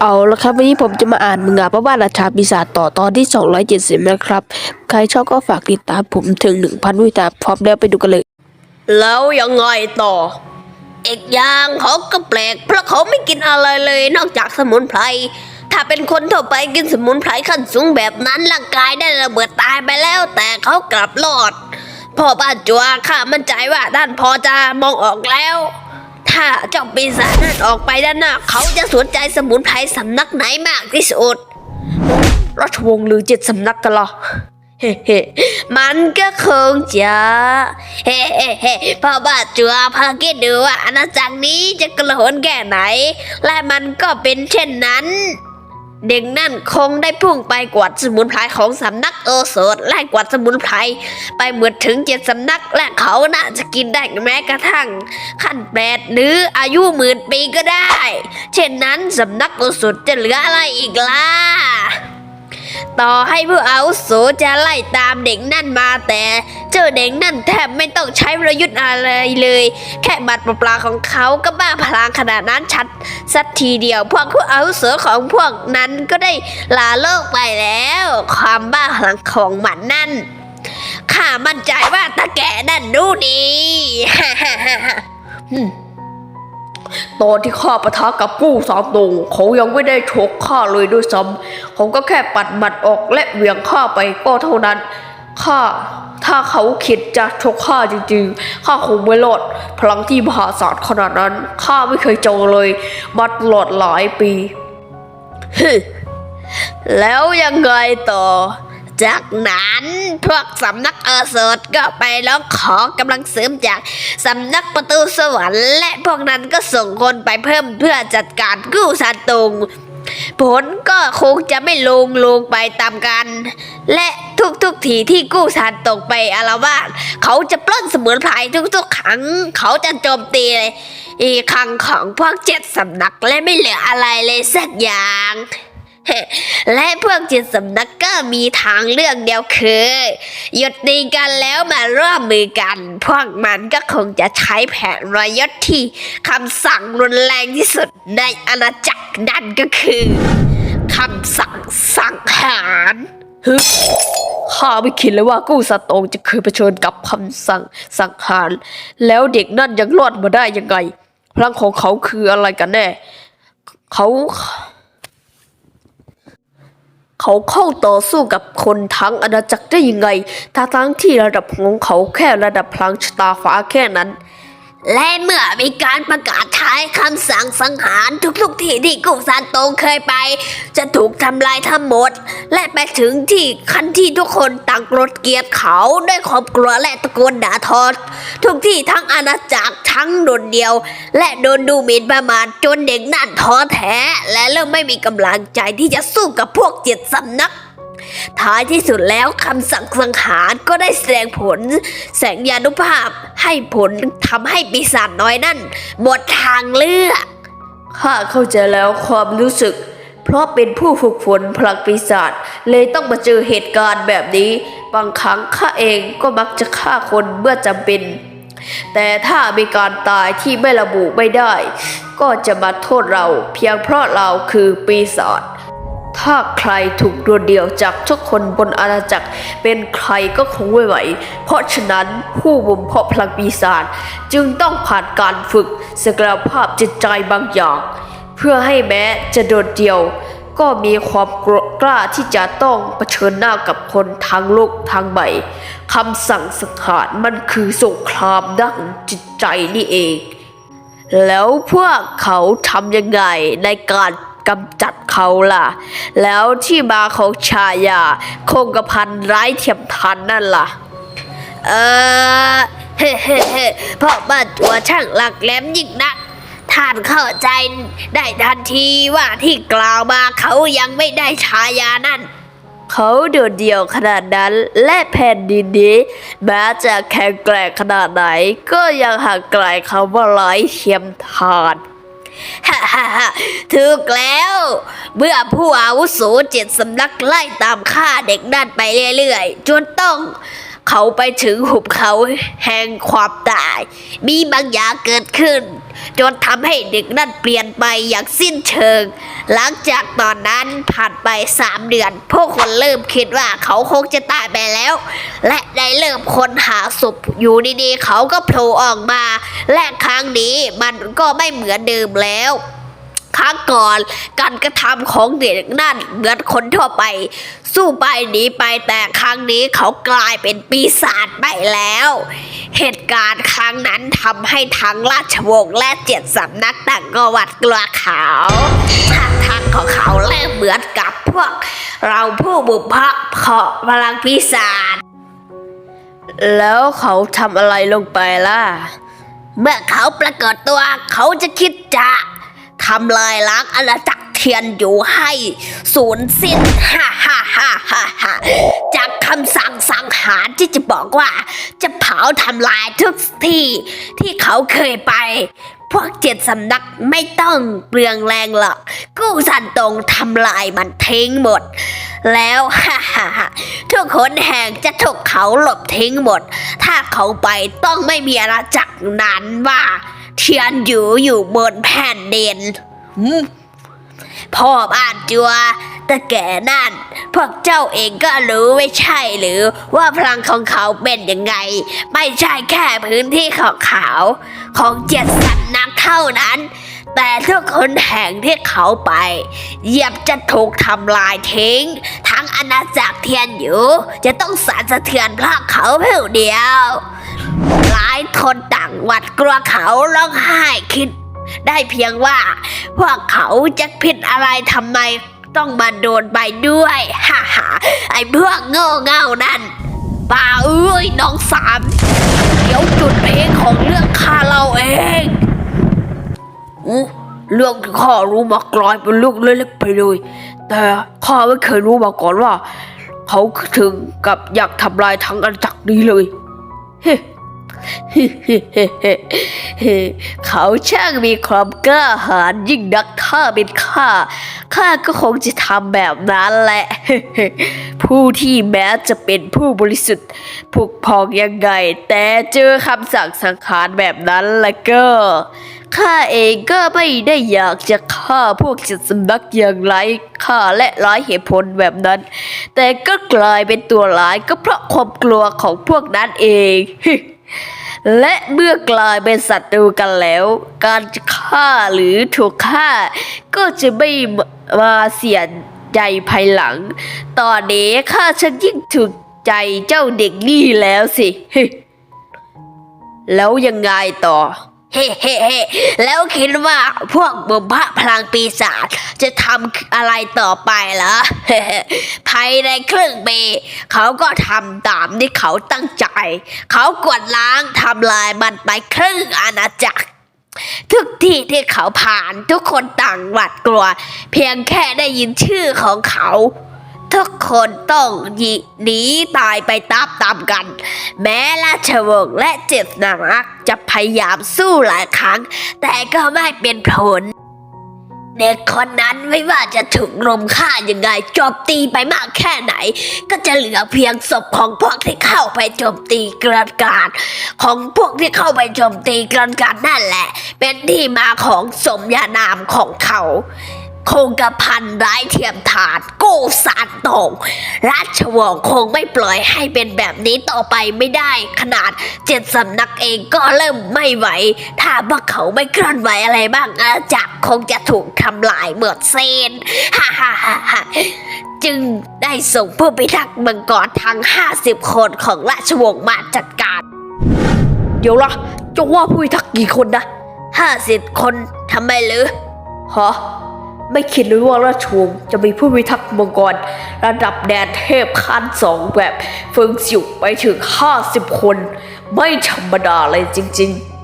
เอาละครับวันนี้ผมจะมาอ่านมังงะประวัติราชาปีศาจต่อตอนที่ 270 นะครับ ใครชอบก็ฝากติดตามผมถึง 1,000วิตาพร้อมแล้วไปดูกันเลย แล้วยังไงต่ออีกอย่างเขาก็แปลก เพราะเขาไม่กินอะไรเลยนอกจากสมุนไพร ถ้าเป็นคนทั่วไปกินสมุนไพรขั้นสูงแบบนั้นร่างกายได้ระเบิดตายไปแล้ว แต่เขากลับรอดพ่อบ้านจัวข้ามั่นใจว่าด้านพอจะมองออกแล้ว ถ้าเจ้าปีศาจนั่นออกไปด้านหน้าเขาจะสนใจสมุนไพรสำนักไหนมากที่สุดราชวงศ์หรือเจ็ดสำนักกันหรอเฮ้เฮ้มันก็คงจะเฮ้เฮ้เฮ้พ่อบาจัวพาคิดดูว่าอาณาจักรนี้จะกระโหนแก่ไหน และมันก็เป็นเช่นนั้น เด็กนั่นคงได้พุ่งไปกวาดสมุนไพรของสำนักโอโสถไล่กวาดสมุนไพรไปหมดถึงเจ็ดสำนักและเขาน่าจะกินได้แม้กระทั่ง ขั้นแปดหรืออายุหมื่นปีก็ได้ เช่นนั้นสำนักโอโสถจะเหลืออะไรอีกล่ะ ต่อให้ผู้อาวุโสจะไล่ตามเด็กนั่นมาแต่ เจ้าเด็กนั่นแทบไม่ต้องใช้ประยุทธ์อะไรเลย แค่บัตรปลาของเขาก็บ้าพลังขนาดนั้นชัดสักทีเดียวพวกผู้อาวุโสของพวกนั้นก็ได้ลาโลกไปแล้ว ความบ้าพลังของมันนั่นข้ามั่นใจว่าตาแก่นั่นรู้ดี ตอนที่ข้าปะทะกับกู้สามตงเขายังไม่ได้ชกข้าเลยด้วยซ้ำเขาก็แค่ปัดหมัดออกและเหวี่ยงข้าไปก็เท่านั้นข้าถ้าเขาคิดจะชกข้าจริงๆ ข้าคงไม่รอดพลังที่มหาศาลขนาดนั้น ข้าไม่เคยเจอเลยมาตลอดหลายปี แล้วยังไงต่อ จากนั้นพวกสำนักเออเสิร์ตก็ไปร้องขอกำลังเสริมจากสำนักประตูสวรรค์ และพวกนั้นก็ส่งคนไปเพิ่มเพื่อจัดการกู้ซานตงผลก็คงจะไม่ลงลงไปตามกัน และทุกๆทีที่กู้ซานตกไปอารวาสเขาจะปล้นสมุนไพรทุกๆครั้ง เขาจะโจมตีเลยอีกครั้งของพวกเจ็ดสำนักและไม่เหลืออะไรเลยสักอย่าง และพวกจิตสำนักก็มีทางเลือกเดียวคือ หยุดตีกันแล้วมาร่วมมือกัน พวกมันก็คงจะใช้แผนรอยศที่คำสั่งรุนแรงที่สุดในอาณาจักรนั่นก็คือคำสั่งสังหารข้าไม่คิดเลยว่ากู้สตองจะเคยเผชิญกับคำสั่งสังหาร แล้วเด็กนั่นยังรอดมาได้ยังไงพลังของเขาคืออะไรกันแน่ เขา เขาเข้าต่อสู้กับคนทั้งอาณาจักรได้ยังไงทั้งทั้งๆที่ระดับของเขาแค่ระดับพลังชะตาฟ้าแค่นั้น และเมื่อมีการประกาศใช้คำสั่งสังหารทุกๆที่ที่กุซานโตงเคยไป จะถูกทำลายทั้งหมด และไปถึงที่ขั้นที่ทุกคนต่างโกรธเกลียดเขาด้วยความกลัวและตะโกนด่าทอทุกที่ทั้งอาณาจักรทั้งโดนเดียว และโดนดูหมิ่นประมาทจนเด็กนั่นท้อแท้ และเริ่มไม่มีกำลังใจที่จะสู้กับพวกเจ็ดสำนัก ท้ายที่สุดแล้วคำสั่งสังหารก็ได้แสดงผล แสงยานุภาพให้ผลทำให้ปีศาจน้อยนั่นหมดทางเลือก ข้าเข้าใจแล้วความรู้สึก เพราะเป็นผู้ฝึกฝนพลังปีศาจเลยต้องมาเจอเหตุการณ์แบบนี้ บางครั้งข้าเองก็มักจะฆ่าคนเมื่อจำเป็น แต่ถ้ามีการตายที่ไม่ระบุไม่ได้ ก็จะมาโทษเรา เพียงเพราะเราคือปีศาจ ถ้าใครถูกโดดเดี่ยวจากทุกคนบนอาณาจักร เป็นใครก็คงไม่ไหว เพราะฉะนั้นผู้บ่มเพาะพลังปีศาจจึงต้องผ่านการฝึกศักยภาพจิตใจบางอย่าง เพื่อให้แม้จะโดดเดี่ยว ก็มีความกล้าที่จะต้องเผชิญหน้ากับคนทางโลกทางใหม่คำสั่งสังหารมันคือสงครามด้านจิตใจนี่เอง แล้วพวกเขาทำยังไงในการกำจัด เขาล่ะ แล้วที่มาของชายา คงกระพันไร้เทียมทันนั่นล่ะ เออเฮ้เฮ้เฮ้เพราะบ้านตัวช่างหลักแหลมยิ่งนักท่านเข้าใจได้ทันทีว่าที่กล่าวมาเขายังไม่ได้ฉายานั่น เขาโดดเดี่ยวขนาดนั้นและแผ่นดินนี้แม้จะแข็งแกร่งขนาดไหน ก็ยังห่างไกลเขาว่าไร้เทียมทาน ฮ่าฮ่าฮ่าถูกแล้ว เมื่อผู้อาวุโสเจ็ดสำนักไล่ตามฆ่าเด็กนั่นไปเรื่อยๆ จนต้อง เขาไปถึงหุบเขาแห่งความตาย มีบางอย่างเกิดขึ้น จนทำให้เด็กนั่นเปลี่ยนไปอย่างสิ้นเชิง หลังจากตอนนั้นผ่านไปสามเดือน พวกคนเริ่มคิดว่าเขาคงจะตายไปแล้ว และได้เริ่มค้นหาศพอยู่ดีๆ เขาก็โผล่ออกมา และครั้งนี้มันก็ไม่เหมือนเดิมแล้ว ครั้งก่อน การกระทำของเด็กนั่นเหมือนคนทั่วไป สู้ไปหนีไปแต่ครั้งนี้เขากลายเป็นปีศาจไปแล้ว เหตุการณ์ครั้งนั้นทำให้ทั้งราชวงศ์และเจ็ดสำนักต่างก็หวัดกลัวเขาท่าทางของเขาเริ่มเหมือนกับพวก เราผู้บุพเพาะพลังปีศาจแล้วเขาทำอะไรลงไปล่ะ เมื่อเขาปรากฏตัวเขาจะคิดจะ ทำลายล้างอาณาจักรเทียนอยู่ให้สูญสิ้นฮ่าฮ่าฮ่าฮ่าฮ่าจากคำสั่งสังหารที่จะบอกว่า จะเผาทำลายทุกที่ที่เขาเคยไป พวกเจ็ดสำนักไม่ต้องเปลืองแรงหรอกกู้สันตรงทำลายมันทิ้งหมด แล้วฮ่าฮ่าฮ่าทุกคนแห่งจะถูกเขาหลบทิ้งหมด ถ้าเขาไปต้องไม่มีอาณาจักรนั้นว่า เทียนอยู่อยู่บนแผ่นดินหืมพ่อบ้านจัวแต่แก่นั่น พวกเจ้าเองก็รู้ไม่ใช่หรือว่าพลังของเขาเป็นยังไง ไม่ใช่แค่พื้นที่ของเขาของเจ็ดสำนักเท่านั้น แต่ทุกคนแห่งที่เขาไปเหยียบจะถูกทำลายทิ้ง ทั้งอาณาจักรเทียนอยู่ จะต้องสารสะเทือนเพราะเขาเพียงเดียว หลายคนต่างหวัดกลัวเขาร้องไห้คิด ได้เพียงว่าพวกเขาจะผิดอะไรทำไมต้องมาโดนไปด้วยฮ่าฮ่าไอ้พวกโง่เง่านั่นป่าเอ้ยน้องสามเดี๋ยวจุดเพลงของเรื่องข้าเราเองอู้เรื่องที่ข้ารู้มากลายเป็นเรื่องเล็กๆไปเลย แต่ข้าไม่เคยรู้มาก่อนว่า เขาถึงกับอยากทำลายทั้งอาณาจักรนี้เลย เฮ้ เขาช่างมีความกล้าหาญยิ่งนักถ้าเป็นข้าข้าก็คงจะทำแบบนั้นแหละ ผู้ที่แม้จะเป็นผู้บริสุทธิ์ผุกพองยังไง แต่เจอคำสั่งสังหารแบบนั้นแล้วก็ข้าเองก็ไม่ได้อยากจะฆ่าพวกจิตสำนักอย่างไรค่าและร้ายเหตุผลแบบนั้น แต่ก็กลายเป็นตัวร้ายก็เพราะความกลัวของพวกนั้นเอง และเมื่อกลายเป็นศัตรูกันแล้ว การฆ่าหรือถูกฆ่า ก็จะไม่มาเสียใจภายหลัง ตอนนี้ข้าฉันยิ่งถูกใจเจ้าเด็กนี่แล้วสิ แล้วยังไงต่อ เฮ้เฮ้เฮ้แล้วคิดว่าพวกบุพพลังปีศาจจะทำอะไรต่อไปเหรอภายในครึ่งปีเขาก็ทำตามที่เขาตั้งใจ เขากวาดล้างทำลายมันไปครึ่งอาณาจักร ทุกที่ที่เขาผ่านทุกคนต่างหวาดกลัว เพียงแค่ได้ยินชื่อของเขา ทุกคนต้องยิหนีตายไปตามตามกัน แม้ราชวงศ์และเจ็ดสำนักจะพยายามสู้หลายครั้ง แต่ก็ไม่เป็นผล เด็กคนนั้นไม่ว่าจะถูกลมฆ่ายังไงโจมตีไปมากแค่ไหน ก็จะเหลือเพียงศพของพวกที่เข้าไปโจมตีกระกาดของพวกที่เข้าไปโจมตีกระกาดนั่นแหละ เป็นที่มาของสมญานามของเขา คงกระพันร้ายเทียมทานกู้สารตงราชวงศ์คงไม่ปล่อยให้เป็นแบบนี้ต่อไปไม่ได้ ขนาดเจ็ดสำนักเองก็เริ่มไม่ไหว ถ้าพวกเขาไม่เคลื่อนไหวอะไรบ้างอาณาจักรคงจะถูกทำลายหมดเส้นฮ่าฮ่าฮ่าฮ่าจึงได้ส่งผู้พิทักษ์มังกรทั้ง 50 คนของราชวงศ์มาจัดการ เดี๋ยวละจะว่าผู้พิทักษ์กี่คนนะ 50 คนทำไมหรือฮะ ไม่คิดเลยว่าราชวงศ์จะมีผู้พิทักษ์มังกรระดับแดนเทพขั้นสองแบบเฟิงสิวไปถึงห้าสิบคน ไม่ธรรมดาเลยจริง ๆ